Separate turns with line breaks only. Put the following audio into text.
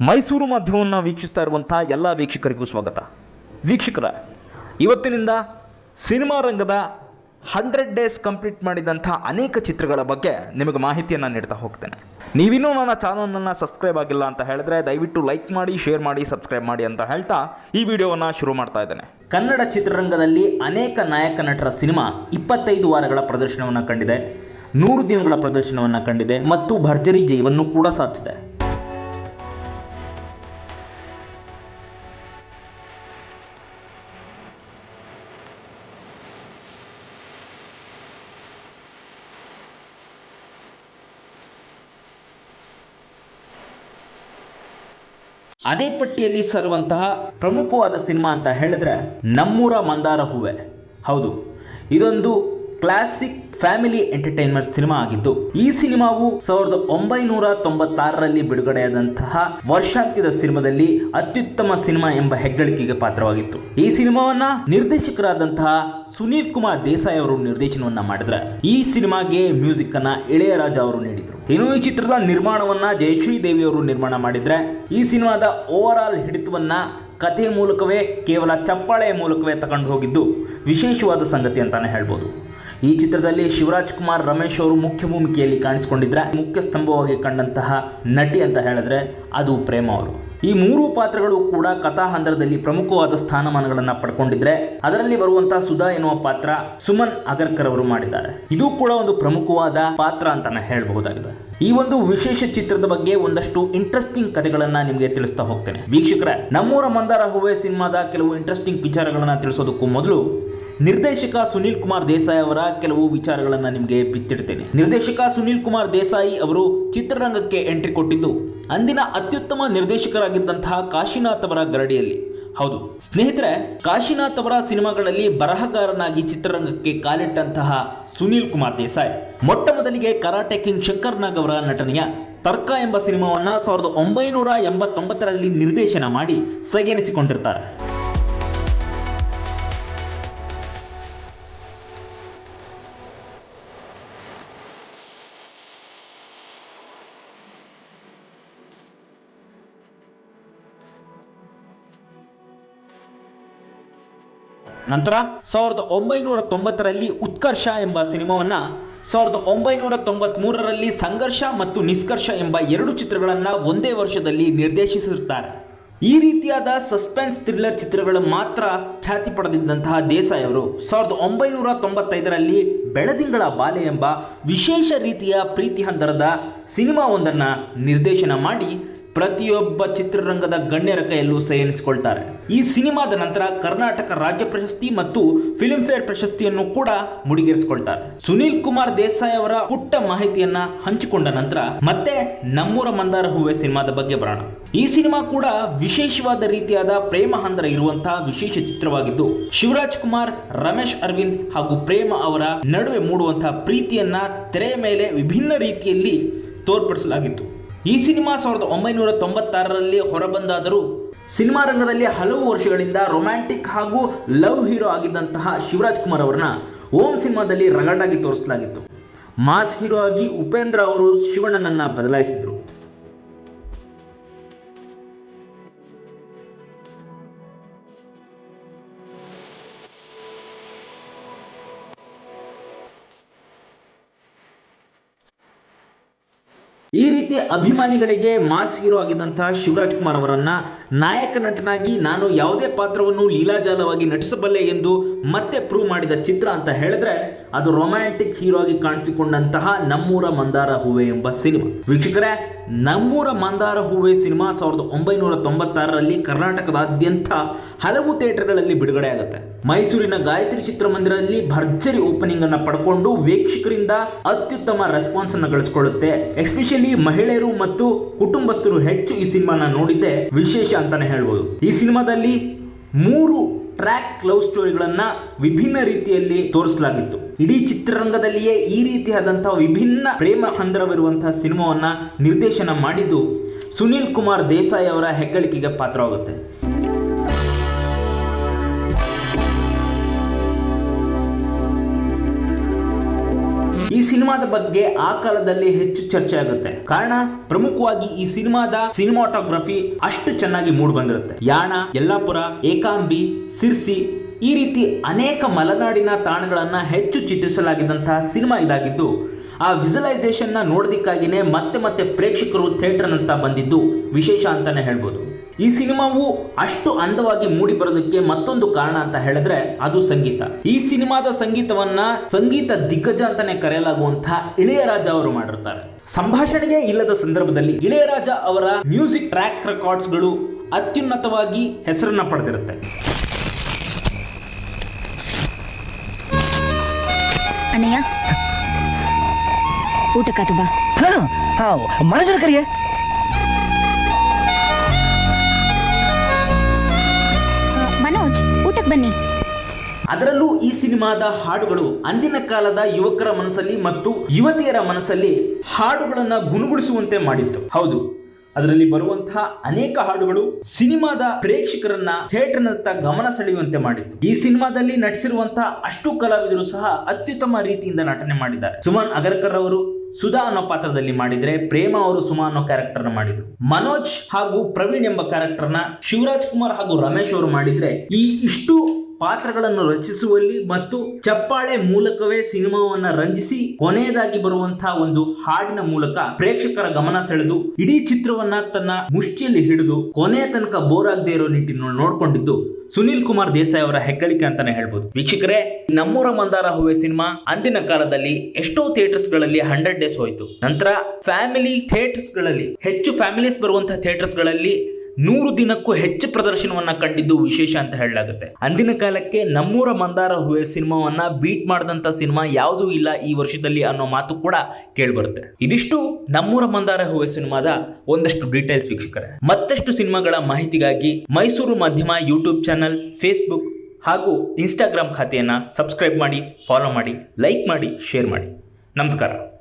ಮೈಸೂರು ಮಾಧ್ಯಮವನ್ನು ವೀಕ್ಷಿಸ್ತಾ ಇರುವಂತಹ ಎಲ್ಲ ವೀಕ್ಷಕರಿಗೂ ಸ್ವಾಗತ. ವೀಕ್ಷಕರ, ಇವತ್ತಿನಿಂದ ಸಿನಿಮಾ ರಂಗದ ಹಂಡ್ರೆಡ್ ಡೇಸ್ ಕಂಪ್ಲೀಟ್ ಮಾಡಿದಂಥ ಅನೇಕ ಚಿತ್ರಗಳ ಬಗ್ಗೆ ನಿಮಗೆ ಮಾಹಿತಿಯನ್ನು ನೀಡ್ತಾ ಹೋಗ್ತೇನೆ. ನೀವಿನ್ನೂ ನನ್ನ ಚಾನಲನ್ನು ಸಬ್ಸ್ಕ್ರೈಬ್ ಆಗಿಲ್ಲ ಅಂತ ಹೇಳಿದ್ರೆ ದಯವಿಟ್ಟು ಲೈಕ್ ಮಾಡಿ, ಶೇರ್ ಮಾಡಿ, ಸಬ್ಸ್ಕ್ರೈಬ್ ಮಾಡಿ ಅಂತ ಹೇಳ್ತಾ ಈ ವಿಡಿಯೋವನ್ನು ಶುರು ಮಾಡ್ತಾ ಇದ್ದೇನೆ. ಕನ್ನಡ ಚಿತ್ರರಂಗದಲ್ಲಿ ಅನೇಕ ನಾಯಕ ನಟರ ಸಿನಿಮಾ ಇಪ್ಪತ್ತೈದು ವಾರಗಳ ಪ್ರದರ್ಶನವನ್ನು ಕಂಡಿದೆ. ನೂರು ದಿನಗಳ ಪ್ರದರ್ಶನವನ್ನು ಕಂಡಿದೆ ಮತ್ತು ಭರ್ಜರಿ ಜಯವನ್ನು ಕೂಡ ಸಾಧಿಸಿದೆ. ಅದೇ ಪಟ್ಟಿಯಲ್ಲಿ ಸರುವಂತಹ ಪ್ರಮುಖವಾದ ಸಿನಿಮಾ ಅಂತ ಹೇಳಿದ್ರೆ ನಮ್ಮೂರ ಮಂದಾರ ಹೂವೆ. ಹೌದು. ಇದೊಂದು ಕ್ಲಾಸಿಕ್ ಫ್ಯಾಮಿಲಿ ಎಂಟರ್ಟೈನ್ಮೆಂಟ್ ಸಿನಿಮಾ ಆಗಿದ್ದು, ಈ ಸಿನಿಮಾವು ಸಾವಿರದ ಒಂಬೈನೂರ ತೊಂಬತ್ತಾರರಲ್ಲಿ ಬಿಡುಗಡೆಯಾದಂತಹ ವರ್ಷಾಂತ್ಯದ ಸಿನಿಮಾದಲ್ಲಿ ಅತ್ಯುತ್ತಮ ಸಿನಿಮಾ ಎಂಬ ಹೆಗ್ಗಳಿಕೆಗೆ ಪಾತ್ರವಾಗಿತ್ತು. ಈ ಸಿನಿಮಾವನ್ನ ನಿರ್ದೇಶಕರಾದಂತಹ ಸುನೀಲ್ ಕುಮಾರ್ ದೇಸಾಯಿ ಅವರು ನಿರ್ದೇಶನವನ್ನ ಮಾಡಿದ್ರೆ, ಈ ಸಿನಿಮಾಗೆ ಮ್ಯೂಸಿಕ್ ಅನ್ನ ಇಳೆಯರಾಜ ಅವರು ನೀಡಿದ್ರು. ಇನ್ನು ಈ ಚಿತ್ರದ ನಿರ್ಮಾಣವನ್ನ ಜಯಶ್ರೀ ದೇವಿ ಅವರು ನಿರ್ಮಾಣ ಮಾಡಿದ್ರೆ, ಈ ಸಿನಿಮಾದ ಓವರ್ ಆಲ್ ಹಿಡಿತವನ್ನ ಕಥೆ ಮೂಲಕವೇ, ಕೇವಲ ಚಪ್ಪಾಳೆಯ ಮೂಲಕವೇ ತಗೊಂಡು ಹೋಗಿದ್ದು ವಿಶೇಷವಾದ ಸಂಗತಿ ಅಂತಾನೆ ಹೇಳ್ಬೋದು. ಈ ಚಿತ್ರದಲ್ಲಿ ಶಿವರಾಜ್ ಕುಮಾರ್, ರಮೇಶ್ ಅವರು ಮುಖ್ಯ ಭೂಮಿಕೆಯಲ್ಲಿ ಕಾಣಿಸಿಕೊಂಡಿದ್ರೆ ಮುಖ್ಯ ಸ್ತಂಭವಾಗಿ ಕಂಡಂತಹ ನಟಿ ಅಂತ ಹೇಳಿದ್ರೆ ಅದು ಪ್ರೇಮ ಅವರು. ಈ ಮೂರು ಪಾತ್ರಗಳು ಕೂಡ ಕಥಾಹಂದರದಲ್ಲಿ ಪ್ರಮುಖವಾದ ಸ್ಥಾನಮಾನಗಳನ್ನು ಪಡ್ಕೊಂಡಿದ್ರೆ ಅದರಲ್ಲಿ ಬರುವಂತಹ ಸುಧಾ ಎನ್ನುವ ಪಾತ್ರ ಸುಮನ್ ಅಗರ್ಕರ್ ಅವರು ಮಾಡಿದ್ದಾರೆ. ಇದು ಕೂಡ ಒಂದು ಪ್ರಮುಖವಾದ ಪಾತ್ರ ಅಂತ ಹೇಳಬಹುದಾಗಿದೆ. ಈ ಒಂದು ವಿಶೇಷ ಚಿತ್ರದ ಬಗ್ಗೆ ಒಂದಷ್ಟು ಇಂಟ್ರೆಸ್ಟಿಂಗ್ ಕಥೆಗಳನ್ನ ನಿಮಗೆ ತಿಳಿಸ್ತಾ ಹೋಗ್ತೇನೆ. ವೀಕ್ಷಕರೇ, ನಮ್ಮೂರ ಮಂದಾರ ಹೂವೆ ಸಿನಿಮಾದ ಕೆಲವು ಇಂಟ್ರೆಸ್ಟಿಂಗ್ ವಿಚಾರಗಳನ್ನ ತಿಳಿಸೋದಕ್ಕೂ ಮೊದಲು ನಿರ್ದೇಶಕ ಸುನೀಲ್ ಕುಮಾರ್ ದೇಸಾಯಿ ಅವರ ಕೆಲವು ವಿಚಾರಗಳನ್ನು ನಿಮಗೆ ಬಿತ್ತಿಡ್ತೇನೆ. ನಿರ್ದೇಶಕ ಸುನೀಲ್ ಕುಮಾರ್ ದೇಸಾಯಿ ಅವರು ಚಿತ್ರರಂಗಕ್ಕೆ ಎಂಟ್ರಿ ಕೊಟ್ಟಿದ್ದು, ಅಂದಿನ ಅತ್ಯುತ್ತಮ ನಿರ್ದೇಶಕರಾಗಿದ್ದಂತಹ ಕಾಶಿನಾಥ್ ಅವರ ಗರಡಿಯಲ್ಲಿ. ಹೌದು. ಸ್ನೇಹಿತರೆ, ಕಾಶಿನಾಥ್ ಅವರ ಸಿನಿಮಾಗಳಲ್ಲಿ ಬರಹಗಾರನಾಗಿ ಚಿತ್ರರಂಗಕ್ಕೆ ಕಾಲಿಟ್ಟಂತಹ ಸುನೀಲ್ ಕುಮಾರ್ ದೇಸಾಯಿ, ಮೊಟ್ಟ ಮೊದಲಿಗೆ ಕರಾಟೆ ಕಿಂಗ್ ಶಂಕರ್ ನಾಗ್ ಅವರ ನಟನೆಯ ತರ್ಕ ಎಂಬ ಸಿನಿಮಾವನ್ನ ಸಾವಿರದ ಒಂಬೈನೂರ ಎಂಬತ್ತೊಂಬತ್ತರಲ್ಲಿ ನಿರ್ದೇಶನ ಮಾಡಿ ಸೈಗೆನಿಸಿಕೊಂಡಿರ್ತಾರೆ. ನಂತರ ಸಾವಿರದ ಒಂಬೈನೂರ ತೊಂಬತ್ತರಲ್ಲಿ ಉತ್ಕರ್ಷ ಎಂಬ ಸಿನಿಮಾವನ್ನ, ಸಾವಿರದ ಒಂಬೈನೂರ ತೊಂಬತ್ತ್ ಮೂರರಲ್ಲಿ ಸಂಘರ್ಷ ಮತ್ತು ನಿಷ್ಕರ್ಷ ಎಂಬ ಎರಡು ಚಿತ್ರಗಳನ್ನು ಒಂದೇ ವರ್ಷದಲ್ಲಿ ನಿರ್ದೇಶಿಸಿರುತ್ತಾರೆ. ಈ ರೀತಿಯಾದ ಸಸ್ಪೆನ್ಸ್ ಥ್ರಿಲ್ಲರ್ ಚಿತ್ರಗಳು ಮಾತ್ರ ಖ್ಯಾತಿ ಪಡೆದಿದ್ದಂತಹ ದೇಸಾಯಿ ಅವರು ಸಾವಿರದ ಒಂಬೈನೂರ ತೊಂಬತ್ತೈದರಲ್ಲಿ ಬೆಳದಿಂಗಳ ಬಾಲೆ ಎಂಬ ವಿಶೇಷ ರೀತಿಯ ಪ್ರೀತಿ ಹಂದರದ ಸಿನಿಮಾವೊಂದನ್ನು ನಿರ್ದೇಶನ ಮಾಡಿ ಪ್ರತಿಯೊಬ್ಬ ಚಿತ್ರರಂಗದ ಗಣ್ಯರ ಕೈಯಲ್ಲೂ ಸೈ ಎನಿಸಿಕೊಳ್ತಾರೆ. ಈ ಸಿನಿಮಾದ ನಂತರ ಕರ್ನಾಟಕ ರಾಜ್ಯ ಪ್ರಶಸ್ತಿ ಮತ್ತು ಫಿಲ್ಮ್ ಫೇರ್ ಪ್ರಶಸ್ತಿಯನ್ನು ಕೂಡ ಮುಡಿಗೇರಿಸಿಕೊಳ್ತಾರೆ. ಸುನೀಲ್ ಕುಮಾರ್ ದೇಸಾಯಿ ಅವರ ಪುಟ್ಟ ಮಾಹಿತಿಯನ್ನ ಹಂಚಿಕೊಂಡ ನಂತರ ಮತ್ತೆ ನಮ್ಮೂರ ಮಂದಾರ ಹೂವೆ ಸಿನಿಮಾದ ಬಗ್ಗೆ ಬರೋಣ. ಈ ಸಿನಿಮಾ ಕೂಡ ವಿಶೇಷವಾದ ರೀತಿಯಾದ ಪ್ರೇಮ ಹಂದರ ಇರುವಂತಹ ವಿಶೇಷ ಚಿತ್ರವಾಗಿದ್ದು, ಶಿವರಾಜ್ ಕುಮಾರ್, ರಮೇಶ್ ಅರವಿಂದ್ ಹಾಗೂ ಪ್ರೇಮ ಅವರ ನಡುವೆ ಮೂಡುವಂತಹ ಪ್ರೀತಿಯನ್ನ ತೆರೆಯ ಮೇಲೆ ವಿಭಿನ್ನ ರೀತಿಯಲ್ಲಿ ತೋರ್ಪಡಿಸಲಾಗಿತ್ತು. ಈ ಸಿನಿಮಾ ಸಾವಿರದ ಒಂಬೈನೂರ ತೊಂಬತ್ತಾರರಲ್ಲಿ ಹೊರಬಂದಾದರೂ ಸಿನಿಮಾ ರಂಗದಲ್ಲಿ ಹಲವು ವರ್ಷಗಳಿಂದ ರೊಮ್ಯಾಂಟಿಕ್ ಹಾಗೂ ಲವ್ ಹೀರೋ ಆಗಿದ್ದಂತಹ ಶಿವರಾಜ್ ಕುಮಾರ್ ಅವರನ್ನ ಓಂ ಸಿನಿಮಾದಲ್ಲಿ ರಗಡಾಗಿ ತೋರಿಸಲಾಗಿತ್ತು. ಮಾಸ್ ಹೀರೋ ಆಗಿ ಉಪೇಂದ್ರ ಅವರು ಶಿವಣ್ಣನನ್ನ ಬದಲಾಯಿಸಿದರು. ಈ ರೀತಿ ಅಭಿಮಾನಿಗಳಿಗೆ ಮಾಸ್ ಹೀರೋ ಆಗಿದ್ದಂತಹ ಶಿವರಾಜ್ ಕುಮಾರ್ ಅವರನ್ನ ನಾಯಕ ನಟನಾಗಿ ನಾನು ಯಾವುದೇ ಪಾತ್ರವನ್ನು ಲೀಲಾಜಾಲವಾಗಿ ನಟಿಸಬಲ್ಲೆ ಎಂದು ಮತ್ತೆ ಪ್ರೂವ್ ಮಾಡಿದ ಚಿತ್ರ ಅಂತ ಹೇಳಿದ್ರೆ ಅದು ರೊಮ್ಯಾಂಟಿಕ್ ಹೀರೋ ಆಗಿ ಕಾಣಿಸಿಕೊಂಡಂತಹ ನಮ್ಮೂರ ಮಂದಾರ ಹೂವೆ ಎಂಬ ಸಿನಿಮಾ. ವೀಕ್ಷಕರೇ, ನಮ್ಮೂರ ಮಂದಾರ ಹೂವೆ ಸಿನಿಮಾ ಸಾವಿರದ ಒಂಬೈನೂರ ತೊಂಬತ್ತಾರರಲ್ಲಿ ಕರ್ನಾಟಕದಾದ್ಯಂತ ಹಲವು ಥಿಯೇಟರ್ಗಳಲ್ಲಿ ಬಿಡುಗಡೆ ಆಗುತ್ತೆ. ಮೈಸೂರಿನ ಗಾಯತ್ರಿ ಚಿತ್ರಮಂದಿರದಲ್ಲಿ ಭರ್ಜರಿ ಓಪನಿಂಗ್ ಅನ್ನು ಪಡ್ಕೊಂಡು ವೀಕ್ಷಕರಿಂದ ಅತ್ಯುತ್ತಮ ರೆಸ್ಪಾನ್ಸ್ ಅನ್ನು ಗಳಿಸಿಕೊಳ್ಳುತ್ತೆ. ಎಸ್ಪೆಷಲಿ ಮಹಿಳೆಯರು ಮತ್ತು ಕುಟುಂಬಸ್ಥರು ಹೆಚ್ಚು ಈ ಸಿನಿಮಾನ ನೋಡಿದ್ದೆ ವಿಶೇಷ ಅಂತಾನೆ ಹೇಳ್ಬೋದು. ಈ ಸಿನಿಮಾದಲ್ಲಿ ಮೂರು ಟ್ರ್ಯಾಕ್ ಲವ್ ಸ್ಟೋರಿಗಳನ್ನ ವಿಭಿನ್ನ ರೀತಿಯಲ್ಲಿ ತೋರಿಸಲಾಗಿತ್ತು. ಇಡೀ ಚಿತ್ರರಂಗದಲ್ಲಿಯೇ ಈ ರೀತಿಯಾದಂತಹ ವಿಭಿನ್ನ ಪ್ರೇಮ ಹಂದರವಿರುವಂತಹ ಸಿನಿಮಾವನ್ನ ನಿರ್ದೇಶನ ಮಾಡಿದ್ದು ಸುನೀಲ್ ಕುಮಾರ್ ದೇಸಾಯಿ ಅವರ ಹೆಗ್ಗಳಿಕೆಗೆ ಪಾತ್ರವಾಗುತ್ತೆ. ಈ ಸಿನಿಮಾದ ಬಗ್ಗೆ ಆ ಕಾಲದಲ್ಲಿ ಹೆಚ್ಚು ಚರ್ಚೆ ಆಗುತ್ತೆ. ಕಾರಣ, ಪ್ರಮುಖವಾಗಿ ಈ ಸಿನಿಮಾದ ಸಿನಿಮಾಟೋಗ್ರಫಿ ಅಷ್ಟು ಚೆನ್ನಾಗಿ ಮೂಡ್ ಬಂದಿರುತ್ತೆ. ಯಾಣ, ಯಲ್ಲಾಪುರ, ಏಕಾಂಬಿ, ಸಿರ್ಸಿ ಈ ರೀತಿ ಅನೇಕ ಮಲೆನಾಡಿನ ತಾಣಗಳನ್ನು ಹೆಚ್ಚು ಚಿತ್ರಿಸಲಾಗಿದ್ದಂತಹ ಸಿನಿಮಾ ಇದಾಗಿದ್ದು, ಆ ವಿಜುವಲೈಸೇಷನ್ನ ನೋಡೋದಿಕ್ಕಾಗಿನೇ ಮತ್ತೆ ಮತ್ತೆ ಪ್ರೇಕ್ಷಕರು ಥಿಯೇಟರ್ನಂತ ಬಂದಿದ್ದು ವಿಶೇಷ ಅಂತಲೇ ಹೇಳ್ಬೋದು. ಈ ಸಿನಿಮಾವು ಅಷ್ಟು ಅಂದವಾಗಿ ಮೂಡಿ ಬರೋದಕ್ಕೆ ಮತ್ತೊಂದು ಕಾರಣ ಅಂತ ಹೇಳಿದ್ರೆ ಅದು ಸಂಗೀತ. ಈ ಸಿನಿಮಾದ ಸಂಗೀತವನ್ನ ಸಂಗೀತ ದಿಗ್ಗಜ ಅಂತಾನೆ ಕರೆಯಲಾಗುವಂತಹ ಇಳೆಯರಾಜ ಅವರು ಮಾಡಿರ್ತಾರೆ. ಸಂಭಾಷಣೆಗೆ ಇಲ್ಲದ ಸಂದರ್ಭದಲ್ಲಿ ಇಳೆಯರಾಜ ಅವರ ಮ್ಯೂಸಿಕ್ ಟ್ರ್ಯಾಕ್ ರೆಕಾರ್ಡ್ಸ್ಗಳು ಅತ್ಯುನ್ನತವಾಗಿ ಹೆಸರನ್ನ ಪಡೆದಿರುತ್ತೆ.
ಊಟಕ್ಕೆ ಊಟಕ್ಕಾತು ಬಾ.
ಹಾ ಹಾ ಮನೋಜರ ಕರಿಯೇ
ಬನ್ನಿ.
ಅದರಲ್ಲೂ ಈ ಸಿನಿಮಾದ ಹಾಡುಗಳು ಅಂದಿನ ಕಾಲದ ಯುವಕರ ಮನಸ್ಸಲ್ಲಿ ಮತ್ತು ಯುವತಿಯರ ಮನಸ್ಸಲ್ಲಿ ಹಾಡುಗಳನ್ನ ಗುಣಗುಡಿಸುವಂತೆ ಮಾಡಿತ್ತು. ಹೌದು, ಅದರಲ್ಲಿ ಬರುವಂತಹ ಅನೇಕ ಹಾಡುಗಳು ಸಿನಿಮಾದ ಪ್ರೇಕ್ಷಕರನ್ನ ಥಿಯೇಟರ್ನತ್ತ ಗಮನ ಸೆಳೆಯುವಂತೆ ಮಾಡಿತ್ತು. ಈ ಸಿನಿಮಾದಲ್ಲಿ ನಟಿಸಿರುವಂತಹ ಅಷ್ಟು ಕಲಾವಿದರು ಸಹ ಅತ್ಯುತ್ತಮ ರೀತಿಯಿಂದ ನಟನೆ ಮಾಡಿದ್ದಾರೆ. ಸುಮನ್ ಅಗರ್ಕರ್ ಅವರು ಸುಧಾ ಅನ್ನೋ ಪಾತ್ರದಲ್ಲಿ ಮಾಡಿದ್ರೆ ಪ್ರೇಮ ಅವರು ಸುಮಾ ಅನ್ನೋ ಕ್ಯಾರೆಕ್ಟರ್ನ ಮಾಡಿದ್ರು. ಮನೋಜ್ ಹಾಗೂ ಪ್ರವೀಣ್ ಎಂಬ ಕ್ಯಾರೆಕ್ಟರ್ನ ಶಿವರಾಜ್ ಕುಮಾರ್ ಹಾಗೂ ರಮೇಶ್ ಅವರು ಮಾಡಿದ್ರೆ ಈ ಇಷ್ಟು ಪಾತ್ರಗಳನ್ನು ರಚಿಸುವಲ್ಲಿ ಮತ್ತು ಚಪ್ಪಾಳೆ ಮೂಲಕವೇ ಸಿನಿಮಾವನ್ನ ರಂಜಿಸಿ ಕೊನೆಯದಾಗಿ ಬರುವಂತಹ ಒಂದು ಹಾಡಿನ ಮೂಲಕ ಪ್ರೇಕ್ಷಕರ ಗಮನ ಸೆಳೆದು ಇಡೀ ಚಿತ್ರವನ್ನ ತನ್ನ ಮುಷ್ಟಿಯಲ್ಲಿ ಹಿಡಿದು ಕೊನೆಯ ತನಕ ಬೋರ್ ಆಗದೆ ಇರೋ ನಿಟ್ಟಿನಲ್ಲಿ ನೋಡ್ಕೊಂಡಿದ್ದು ಸುನಿಲ್ ಕುಮಾರ್ ದೇಸಾಯಿ ಅವರ ಹೆಗ್ಗಳಿಕೆ ಅಂತಾನೆ ಹೇಳ್ಬೋದು. ವೀಕ್ಷಕರೇ, ನಮ್ಮೂರ ಮಂದಾರ ಹೂವೆ ಸಿನಿಮಾ ಅಂದಿನ ಕಾಲದಲ್ಲಿ ಎಷ್ಟೋ ಥಿಯೇಟರ್ಸ್ಗಳಲ್ಲಿ ಹಂಡ್ರೆಡ್ ಡೇಸ್ ಹೋಯ್ತು. ನಂತರ ಫ್ಯಾಮಿಲಿ ಥಿಯೇಟರ್ಸ್ಗಳಲ್ಲಿ ಹೆಚ್ಚು ಫ್ಯಾಮಿಲೀಸ್ ಬರುವಂತಹ ಥಿಯೇಟರ್ಸ್ಗಳಲ್ಲಿ ನೂರು ದಿನಕ್ಕೂ ಹೆಚ್ಚು ಪ್ರದರ್ಶನವನ್ನ ಕಂಡಿದ್ದು ವಿಶೇಷ ಅಂತ ಹೇಳಲಾಗುತ್ತೆ. ಅಂದಿನ ಕಾಲಕ್ಕೆ ನಮ್ಮೂರ ಮಂದಾರ ಹೂವೆ ಸಿನಿಮಾವನ್ನ ಬೀಟ್ ಮಾಡಿದಂತ ಸಿನಿಮಾ ಯಾವುದೂ ಇಲ್ಲ ಈ ವರ್ಷದಲ್ಲಿ ಅನ್ನೋ ಮಾತು ಕೂಡ ಕೇಳಿಬರುತ್ತೆ. ಇದಿಷ್ಟು ನಮ್ಮೂರ ಮಂದಾರ ಹೂವೆ ಸಿನಿಮಾದ ಒಂದಷ್ಟು ಡೀಟೇಲ್ಸ್ ವೀಕ್ಷಕರೇ. ಮತ್ತಷ್ಟು ಸಿನಿಮಾಗಳ ಮಾಹಿತಿಗಾಗಿ ಮೈಸೂರು ಮಾಧ್ಯಮ ಯೂಟ್ಯೂಬ್ ಚಾನಲ್ ಫೇಸ್ಬುಕ್ ಹಾಗೂ ಇನ್ಸ್ಟಾಗ್ರಾಮ್ ಖಾತೆಯನ್ನು ಸಬ್ಸ್ಕ್ರೈಬ್ ಮಾಡಿ ಫಾಲೋ ಮಾಡಿ ಲೈಕ್ ಮಾಡಿ ಶೇರ್ ಮಾಡಿ. ನಮಸ್ಕಾರ.